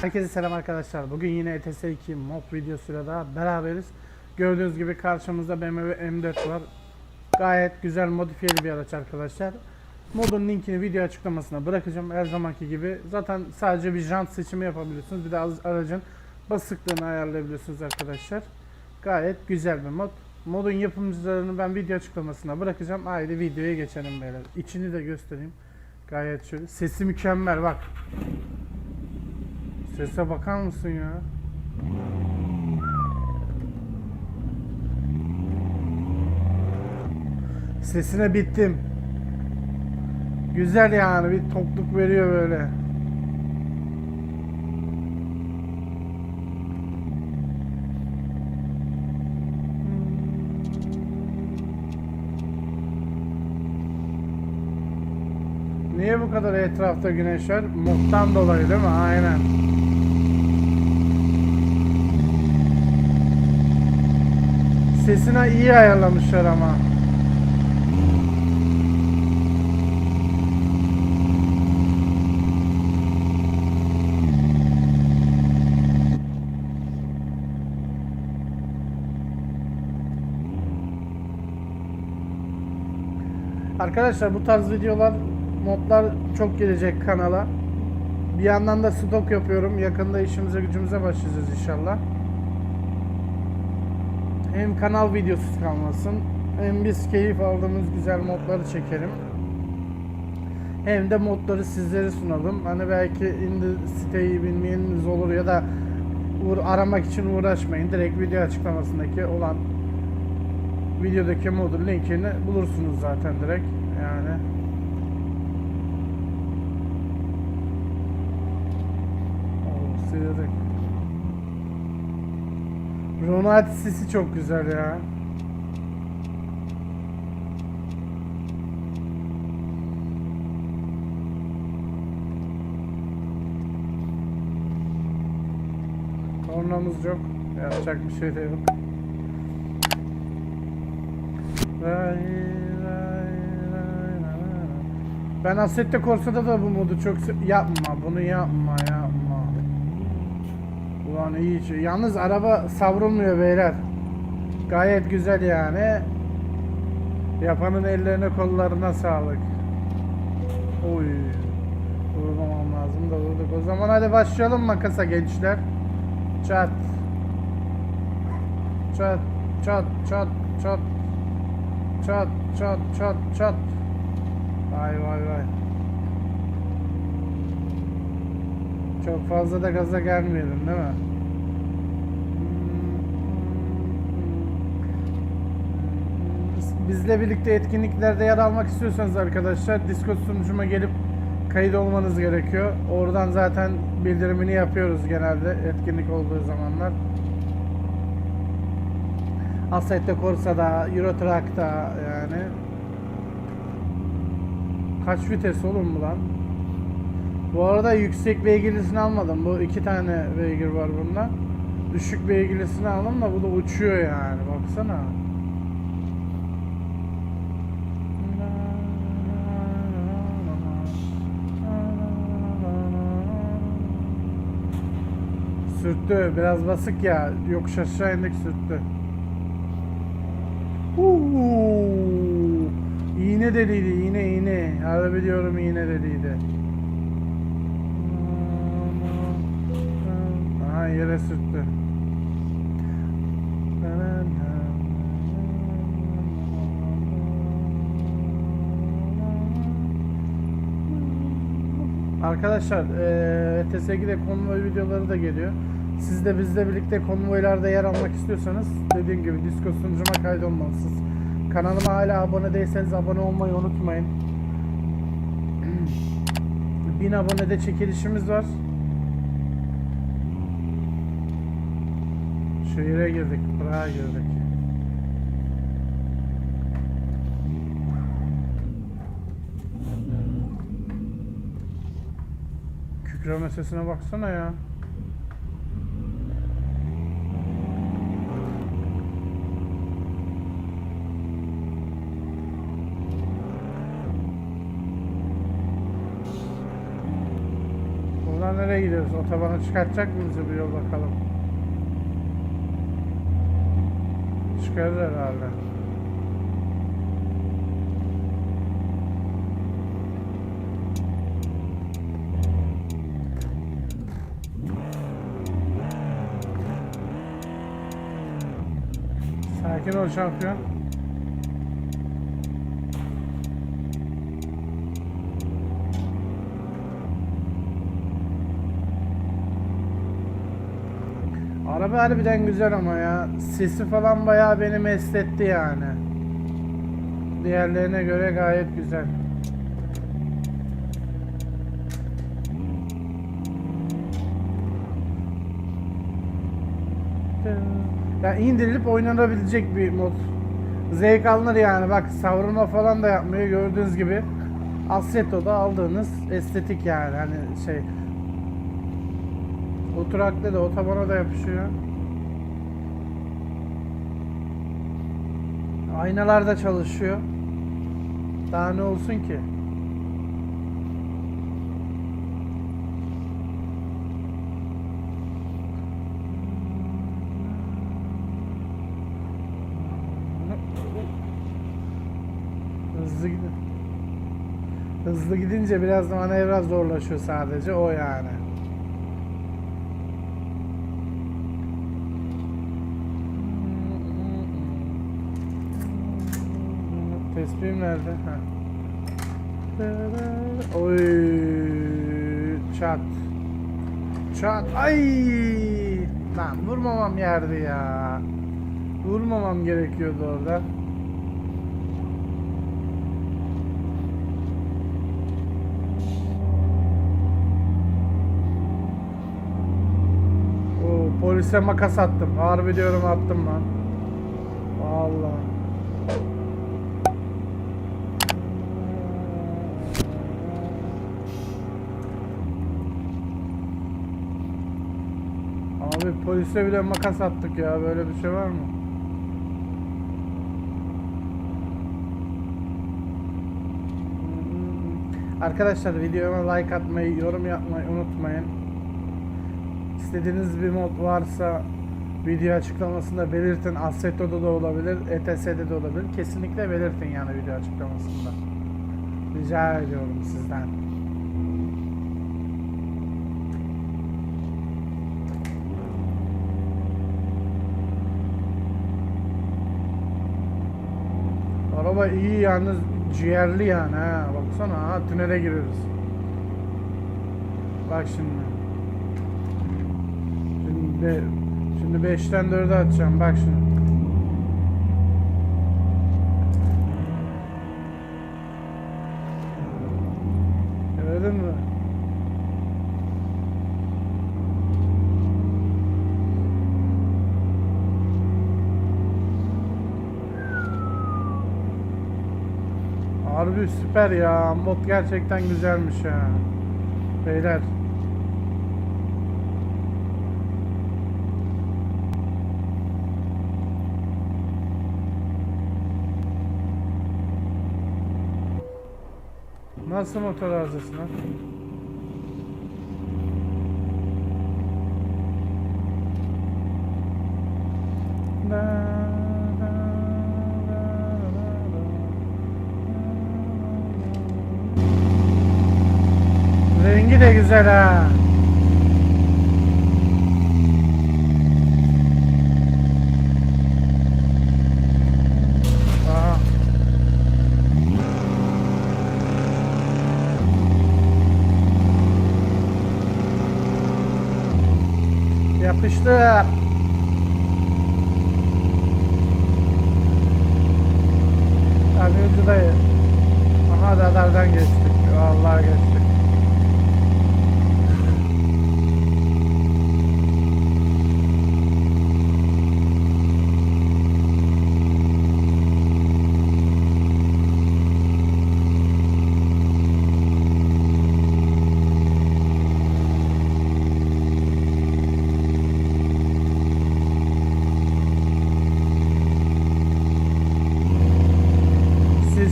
Herkese selam arkadaşlar. Bugün yine ETS 2 mob videosuyla daha beraberiz. Gördüğünüz gibi karşımızda BMW M4 var. Gayet güzel modifiyeli bir araç arkadaşlar. Modun linkini video açıklamasına bırakacağım her zamanki gibi. Zaten sadece bir jant seçimi yapabiliyorsunuz. Bir de aracın basıklığını ayarlayabiliyorsunuz arkadaşlar. Gayet güzel bir mod. Modun yapımcılarını ben video açıklamasına bırakacağım. Haydi videoya geçelim beyler. İçini de göstereyim. Gayet şöyle. Sesi mükemmel bak. Sese bakar mısın ya? Sesine bittim. Güzel yani bir tokluk veriyor böyle. Niye bu kadar etrafta güneş var? Muhtan dolayı değil mi? Aynen. Sesine iyi ayarlamışlar ama. Arkadaşlar bu tarz videolar, modlar çok gelecek kanala. Bir yandan da stok yapıyorum. Yakında işimize gücümüze başlayacağız inşallah. Hem kanal videosuz kalmasın, hem biz keyif aldığımız güzel modları çekelim. Hem de modları sizlere sunalım. Hani belki indi siteyi bilmeyeniniz olur ya da aramak için uğraşmayın. Direkt video açıklamasındaki olan videodaki modun linkini bulursunuz zaten direkt. Yani Oo, sıyırdık. Ronald sesi çok güzel ya. Kornamız yok. Yapacak bir şey de yok. Ben Assetto Corsa'da da bu modu çok yapma bunu yapma yapma. Ulan iyi şey. Yalnız araba savrulmuyor beyler. Gayet güzel yani. Yapanın ellerine kollarına sağlık. Oy. Vurmamam lazım da vurduk. O zaman hadi başlayalım makasa gençler. Çat. Çat çat çat çat. Çat çat çat çat. Vay vay vay. Çok fazla da gaza gelmeyelim değil mi? Bizle birlikte etkinliklerde yer almak istiyorsanız arkadaşlar Discord sunucuma gelip kayıt olmanız gerekiyor. Oradan zaten bildirimini yapıyoruz genelde etkinlik olduğu zamanlar. Assetto Corsa'da, Euro Truck'ta yani. Kaç vites oğlum bu lan? Bu arada yüksek beygirlisini almadım. Bu iki tane beygir var bunda. Düşük beygirlisini aldım da bu da uçuyor yani. Baksana. Sürttü. Biraz basık ya. Yokuş aşağı indik sürttü. Uuu. İğne deliydi. iğne iğne. Harbi diyorum iğne deliydi. Yere sürttü. Arkadaşlar eee TS2'de konvoy videoları da geliyor. Siz de bizle birlikte konvoylarda yer almak istiyorsanız dediğim gibi Discord sunucuma kaydolmalısınız. Kanalıma hala abone değilseniz abone olmayı unutmayın. 1000 abonede çekilişimiz var. Şehire girdik, Prag'a girdik. Kükreme sesine baksana ya. Buradan nereye gidiyoruz? Otobana çıkartacak mı bizi bu yol bakalım. Çıkarır herhalde. Sakin ol şampiyon. Araba harbiden güzel ama ya. Sesi falan bayağı beni mest etti yani. Diğerlerine göre gayet güzel. Ya indirilip oynanabilecek bir mod. Zevk alınır yani. Bak savrulma falan da yapmıyor gördüğünüz gibi. Asseto'da aldığınız estetik yani hani şey Oturaklı da otobana da yapışıyor. Aynalar da çalışıyor. Daha ne olsun ki? Hızlı gidin. Hızlı gidince biraz manevra zorlaşıyor sadece o yani. Tespihim nerede? Ha. Oy çat. Çat. Ay! Lan vurmamam yerdi ya. Vurmamam gerekiyordu orada. Oo, polise makas attım. Harbi diyorum attım lan. Vallahi. Abi polise bile makas attık ya. Böyle bir şey var mı? Arkadaşlar videoma like atmayı, yorum yapmayı unutmayın. İstediğiniz bir mod varsa video açıklamasında belirtin. Asseto'da da olabilir, ETS'de de olabilir. Kesinlikle belirtin yani video açıklamasında. Rica ediyorum sizden. Araba iyi yalnız ciğerli yani ha. Baksana ha tünele giriyoruz. Bak şimdi. Şimdi şimdi 5'ten 4'e atacağım bak şimdi. Harbi süper ya. Mod gerçekten güzelmiş ya. Beyler. Nasıl motor arızası lan? Da, da, da, da, da. Rengi de güzel ha. Aha. Yapıştır. Kamyoncu dayı. Aha radardan geçtik. Vallahi geçtik.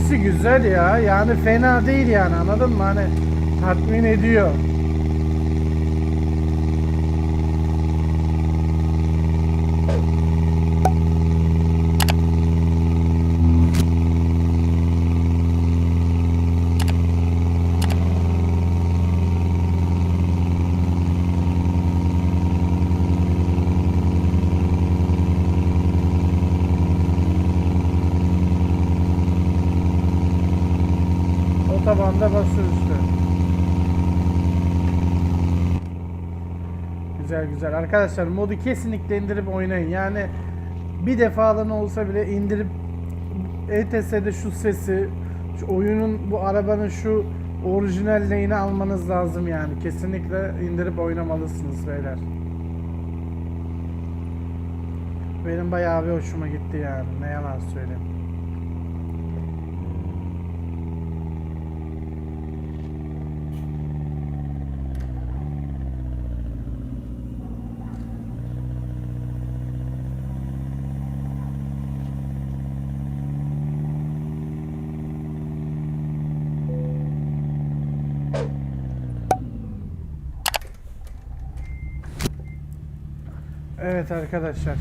Sesi güzel ya. Yani fena değil yani anladın mı? Hani tatmin ediyor. Otobanda basıyor işte. Güzel güzel. Arkadaşlar modu kesinlikle indirip oynayın. Yani bir defalığına olsa bile indirip ETS'de şu sesi, şu oyunun bu arabanın şu orijinalliğini almanız lazım yani. Kesinlikle indirip oynamalısınız beyler. Benim bayağı bir hoşuma gitti yani. Ne yalan söyleyeyim. Evet arkadaşlar.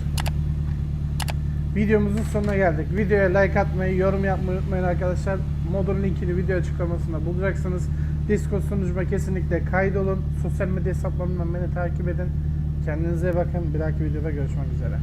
Videomuzun sonuna geldik. Videoya like atmayı, yorum yapmayı unutmayın arkadaşlar. Modun linkini video açıklamasında bulacaksınız. Discord sunucuma kesinlikle kaydolun. Sosyal medya hesaplarımdan beni takip edin. Kendinize bakın. Bir dahaki videoda görüşmek üzere.